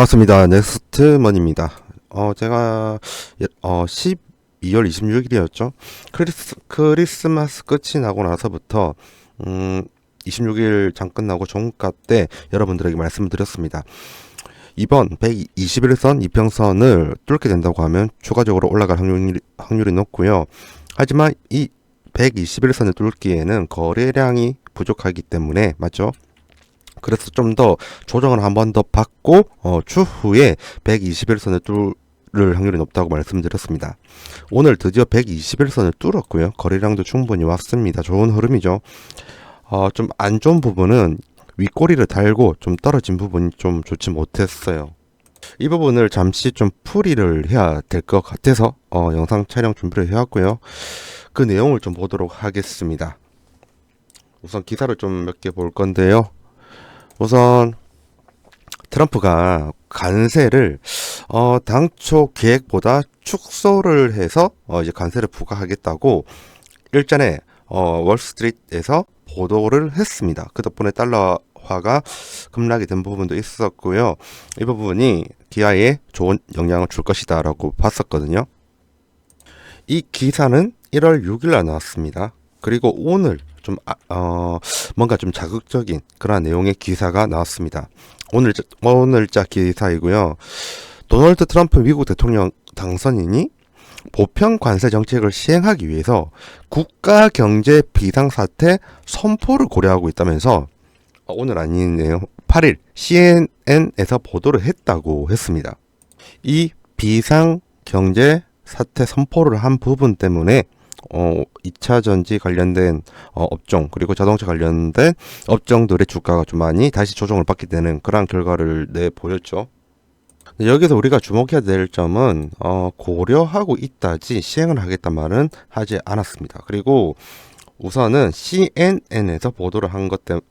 반갑습니다. 넥스트먼입니다. 어, 제가, 예- 어, 12월 26일이었죠. 크리스, 크리스마스 끝이 나고 나서부터, 음, 26일 장 끝나고 종가 때 여러분들에게 말씀을 드렸습니다. 이번 121선 이평선을 뚫게 된다고 하면 추가적으로 올라갈 확률이, 확률이 높고요. 하지만 이 121선을 뚫기에는 거래량이 부족하기 때문에, 맞죠? 그래서 좀 더 조정을 한 번 더 받고 어, 추후에 121선을 뚫을 확률이 높다고 말씀드렸습니다. 오늘 드디어 121선을 뚫었고요. 거래량도 충분히 왔습니다. 좋은 흐름이죠. 어, 좀 안 좋은 부분은 윗꼬리를 달고 좀 떨어진 부분이 좀 좋지 못했어요. 이 부분을 잠시 좀 풀이를 해야 될 것 같아서 어, 영상 촬영 준비를 해왔고요. 그 내용을 좀 보도록 하겠습니다. 우선 기사를 좀 몇 개 볼 건데요. 우선 트럼프가 관세를 어 당초 계획보다 축소를 해서 어 이제 관세를 부과하겠다고 일전에 어 월스트리트에서 보도를 했습니다. 그 덕분에 달러화가 급락이 된 부분도 있었고요. 이 부분이 기아에 좋은 영향을 줄 것이다라고 봤었거든요. 이 기사는 1월 6일 날 나왔습니다. 그리고 오늘 좀, 아, 어, 뭔가 좀 자극적인 그런 내용의 기사가 나왔습니다. 오늘, 오늘자 기사이고요. 도널드 트럼프 미국 대통령 당선인이 보편 관세 정책을 시행하기 위해서 국가 경제 비상사태 선포를 고려하고 있다면서 어, 오늘 아니네요. 8일 CNN에서 보도를 했다고 했습니다. 이 비상 경제 사태 선포를 한 부분 때문에 어, 2차 전지 관련된 어, 업종 그리고 자동차 관련된 업종들의 주가가 좀 많이 다시 조정을 받게 되는 그런 결과를 내 보였죠. 여기서 우리가 주목해야 될 점은 어, 고려하고 있다지 시행을 하겠단 말은 하지 않았습니다. 그리고 우선은 CNN에서 보도를 한 것 때문에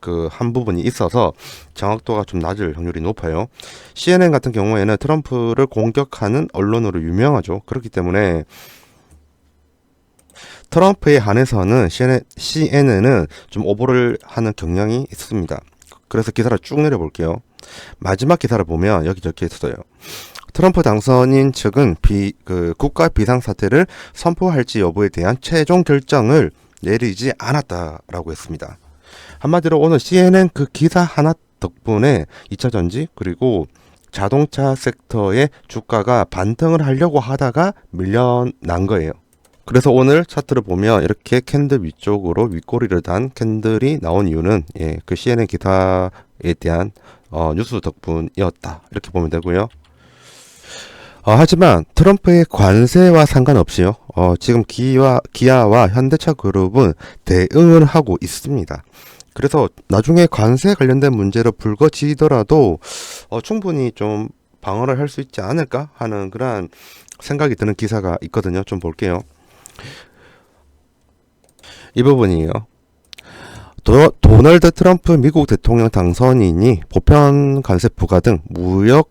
그한 부분이 있어서 정확도가 좀 낮을 확률이 높아요. CNN 같은 경우에는 트럼프를 공격하는 언론으로 유명하죠. 그렇기 때문에 트럼프에 한해서는 CNN은 좀 오보를 하는 경향이 있습니다. 그래서 기사를 쭉 내려볼게요. 마지막 기사를 보면 여기 적혀 있어요. 트럼프 당선인 측은 비, 그 국가 비상사태를 선포할지 여부에 대한 최종 결정을 내리지 않았다라고 했습니다. 한마디로 오늘 CNN 그 기사 하나 덕분에 2차 전지 그리고 자동차 섹터의 주가가 반등을 하려고 하다가 밀려난 거예요. 그래서 오늘 차트를 보면 이렇게 캔들 위쪽으로 윗꼬리를 단 캔들이 나온 이유는 예, 그 CNN 기사에 대한 어, 뉴스 덕분이었다 이렇게 보면 되고요. 어, 하지만 트럼프의 관세와 상관없이요. 어, 지금 기아, 기아와 현대차 그룹은 대응을 하고 있습니다. 그래서 나중에 관세 관련된 문제로 불거지더라도 어, 충분히 좀 방어를 할 수 있지 않을까 하는 그런 생각이 드는 기사가 있거든요. 좀 볼게요. 이 부분이에요. 도, 도널드 트럼프 미국 대통령 당선인이 보편 관세 부과 등 무역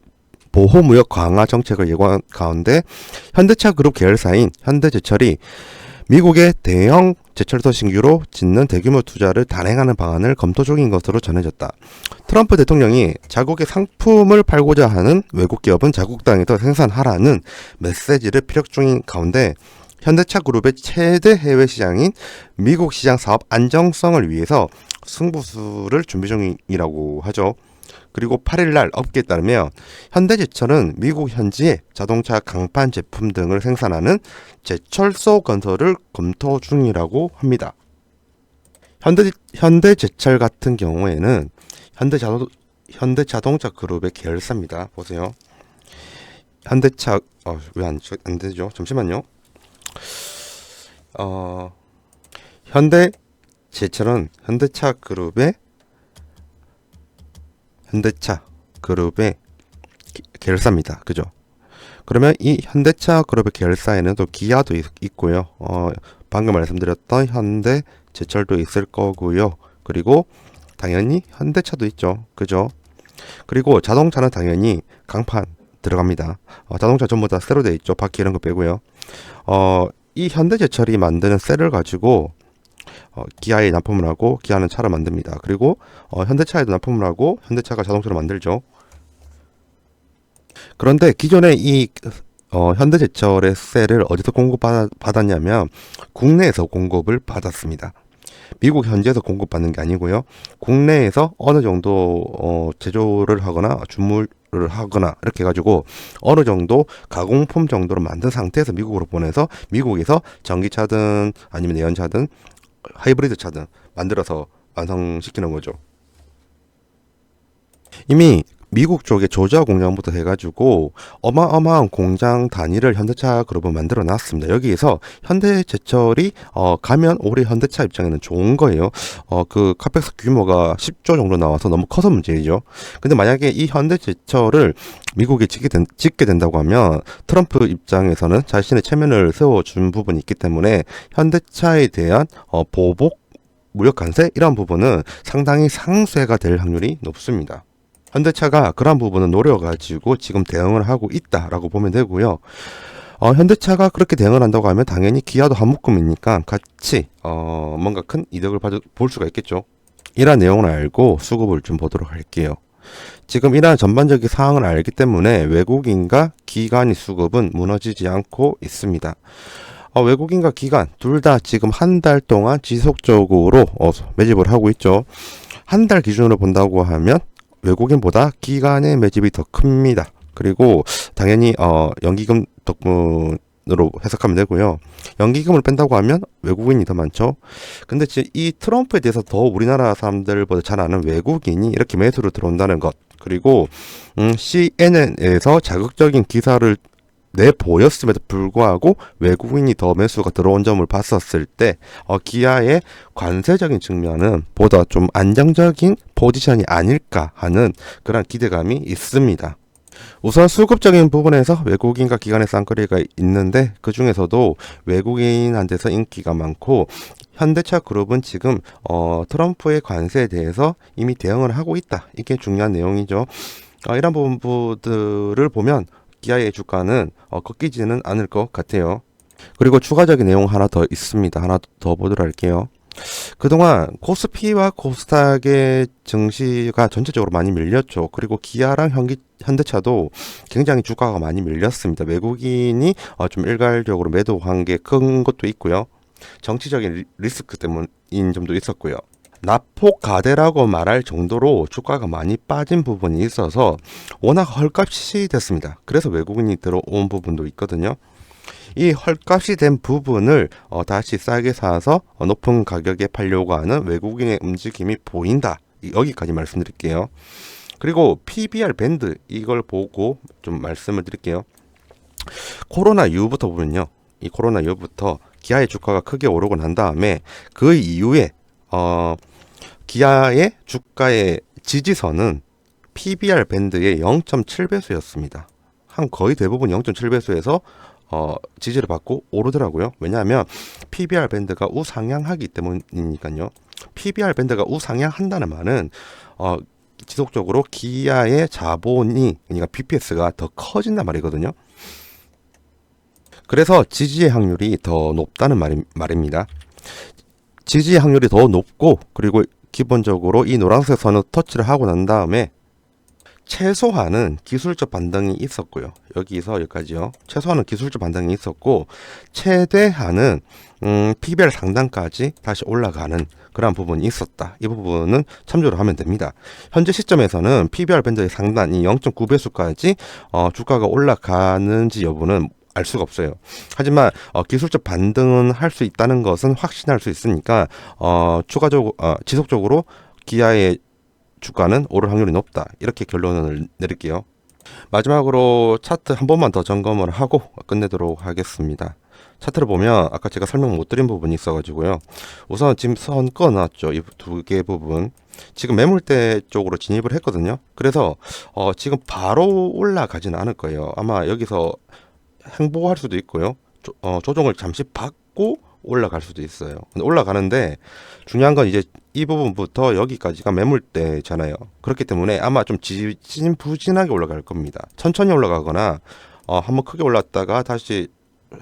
보호 무역 강화 정책을 예고한 가운데 현대차 그룹 계열사인 현대제철이 미국의 대형 제철소 신규로 짓는 대규모 투자를 단행하는 방안을 검토 중인 것으로 전해졌다. 트럼프 대통령이 자국의 상품을 팔고자 하는 외국 기업은 자국 땅에서 생산하라는 메시지를 피력 중인 가운데 현대차 그룹의 최대 해외 시장인 미국 시장 사업 안정성을 위해서 승부수를 준비 중이라고 하죠. 그리고 8일 날 업계에 따르면 현대제철은 미국 현지에 자동차 강판 제품 등을 생산하는 제철소 건설을 검토 중이라고 합니다. 현대 현대제철 같은 경우에는 현대자동 현대자동차 그룹의 계열사입니다. 보세요. 현대차 어, 왜안 안 되죠? 잠시만요. 어, 현대 제철은 현대차 그룹의 현대차 그룹의 기- 계열사입니다. 그죠? 그러면 이 현대차 그룹의 계열사에는 또 기아도 있, 있고요. 어, 방금 말씀드렸던 현대 제철도 있을 거고요. 그리고 당연히 현대차도 있죠. 그죠? 그리고 자동차는 당연히 강판 들어갑니다. 어, 자동차 전부 다 새로 돼 있죠. 바퀴 이런 거 빼고요. 어, 이 현대제철이 만드는 셀을 가지고 어, 기아에 납품을 하고 기아는 차를 만듭니다. 그리고 어, 현대차에도 납품을 하고 현대차가 자동차를 만들죠. 그런데 기존에 이 어, 현대제철의 셀을 어디서 공급받았냐면 국내에서 공급을 받았습니다. 미국 현지에서 공급받는 게 아니고요. 국내에서 어느 정도 어, 제조를 하거나 주물을 하거나 이렇게 해가지고 어느 정도 가공품 정도로 만든 상태에서 미국으로 보내서 미국에서 전기차든 아니면 내연차든 하이브리드 차든 만들어서 완성시키는 거죠. 이미 미국 쪽에 조자 공장부터 해가지고 어마어마한 공장 단위를 현대차 그룹은 만들어 놨습니다. 여기에서 현대제철이 어 가면 올해 현대차 입장에는 좋은 거예요. 어 그 카펙스 규모가 10조 정도 나와서 너무 커서 문제죠. 근데 만약에 이 현대제철을 미국에 짓게, 된, 짓게 된다고 하면 트럼프 입장에서는 자신의 체면을 세워준 부분이 있기 때문에 현대차에 대한 어 보복 무역 관세 이런 부분은 상당히 상쇄가 될 확률이 높습니다. 현대차가 그런 부분은 노려가지고 지금 대응을 하고 있다라고 보면 되고요. 어, 현대차가 그렇게 대응을 한다고 하면 당연히 기아도 한 묶음이니까 같이 어, 뭔가 큰 이득을 받을, 볼 수가 있겠죠. 이러한 내용을 알고 수급을 좀 보도록 할게요. 지금 이러한 전반적인 사항을 알기 때문에 외국인과 기관이 수급은 무너지지 않고 있습니다. 어, 외국인과 기관 둘 다 지금 한 달 동안 지속적으로 어, 매집을 하고 있죠. 한 달 기준으로 본다고 하면 외국인보다 기간의 매집이 더 큽니다. 그리고 당연히 어 연기금 덕분으로 해석하면 되고요. 연기금을 뺀다고 하면 외국인이 더 많죠. 근데 이 트럼프에 대해서 더 우리나라 사람들보다 잘 아는 외국인이 이렇게 매수로 들어온다는 것. 그리고 음, CNN에서 자극적인 기사를 내 보였음에도 불구하고 외국인이 더 매수가 들어온 점을 봤었을 때 어, 기아의 관세적인 측면은 보다 좀 안정적인 포지션이 아닐까 하는 그런 기대감이 있습니다. 우선 수급적인 부분에서 외국인과 기관의 쌍거리가 있는데 그 중에서도 외국인한테서 인기가 많고 현대차 그룹은 지금 어, 트럼프의 관세에 대해서 이미 대응을 하고 있다. 이게 중요한 내용이죠. 어, 이런 부분들을 보면 기아의 주가는 어, 꺾이지는 않을 것 같아요. 그리고 추가적인 내용 하나 더 있습니다. 하나 더 보도록 할게요. 그동안 코스피와 코스닥의 증시가 전체적으로 많이 밀렸죠. 그리고 기아랑 현기, 현대차도 굉장히 주가가 많이 밀렸습니다. 외국인이 어, 좀 일괄적으로 매도한 게 큰 것도 있고요. 정치적인 리스크 때문인 점도 있었고요. 나폭가대라고 말할 정도로 주가가 많이 빠진 부분이 있어서 워낙 헐값이 됐습니다. 그래서 외국인이 들어온 부분도 있거든요. 이 헐값이 된 부분을 어, 다시 싸게 사서 어, 높은 가격에 팔려고 하는 외국인의 움직임이 보인다. 여기까지 말씀드릴게요. 그리고 PBR 밴드 이걸 보고 좀 말씀을 드릴게요. 코로나 이후부터 보면요. 이 코로나 이후부터 기아의 주가가 크게 오르고 난 다음에 그 이후에 어 기아의 주가의 지지선은 PBR 밴드의 0.7배수였습니다. 한 거의 대부분 0.7배수에서 어, 지지를 받고 오르더라고요. 왜냐하면 PBR 밴드가 우상향하기 때문이니까요. PBR 밴드가 우상향한다는 말은 어, 지속적으로 기아의 자본이 그러니까 BPS가 더 커진단 말이거든요. 그래서 지지의 확률이 더 높다는 말입니다. 지지의 확률이 더 높고 그리고 기본적으로 이 노란색 선을 터치를 하고 난 다음에 최소한은 기술적 반등이 있었고요. 여기서 여기까지요. 최소한은 기술적 반등이 있었고 최대한은 음, PBR 상단까지 다시 올라가는 그런 부분이 있었다. 이 부분은 참조를 하면 됩니다. 현재 시점에서는 PBR 밴드의 상단이 0.9배수까지 어, 주가가 올라가는지 여부는 알 수가 없어요. 하지만 어, 기술적 반등은 할 수 있다는 것은 확신할 수 있으니까 어, 추가적으로 어, 지속적으로 기아의 주가는 오를 확률이 높다. 이렇게 결론을 내릴게요. 마지막으로 차트 한 번만 더 점검을 하고 끝내도록 하겠습니다. 차트를 보면 아까 제가 설명 못 드린 부분이 있어가지고요. 우선 지금 선 꺼놨죠. 이 두 개 부분. 지금 매물대 쪽으로 진입을 했거든요. 그래서 어, 지금 바로 올라가지는 않을 거예요. 아마 여기서 행보할 수도 있고요. 조, 어, 조정을 잠시 받고 올라갈 수도 있어요. 근데 올라가는데 중요한 건 이제 이 부분부터 여기까지가 매물대잖아요. 그렇기 때문에 아마 좀 지진부진하게 올라갈 겁니다. 천천히 올라가거나 어, 한번 크게 올랐다가 다시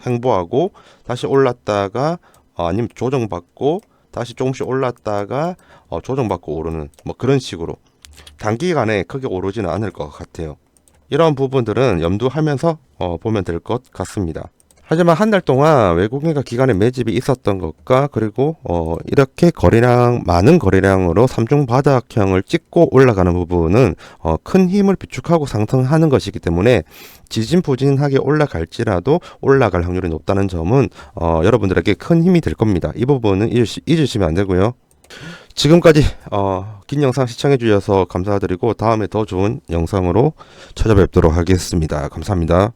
행보하고 다시 올랐다가 어, 아니면 조정받고 다시 조금씩 올랐다가 어, 조정받고 오르는 뭐 그런 식으로 단기간에 크게 오르지는 않을 것 같아요. 이런 부분들은 염두하면서 어, 보면 될 것 같습니다. 하지만 한 달 동안 외국인과 기관의 매집이 있었던 것과 그리고 어, 이렇게 거래량 많은 거래량으로 삼중 바닥형을 찍고 올라가는 부분은 어, 큰 힘을 비축하고 상승하는 것이기 때문에 지진부진하게 올라갈지라도 올라갈 확률이 높다는 점은 어, 여러분들에게 큰 힘이 될 겁니다. 이 부분은 잊으시, 잊으시면 안 되고요. 지금까지 어, 긴 영상 시청해 주셔서 감사드리고 다음에 더 좋은 영상으로 찾아뵙도록 하겠습니다. 감사합니다.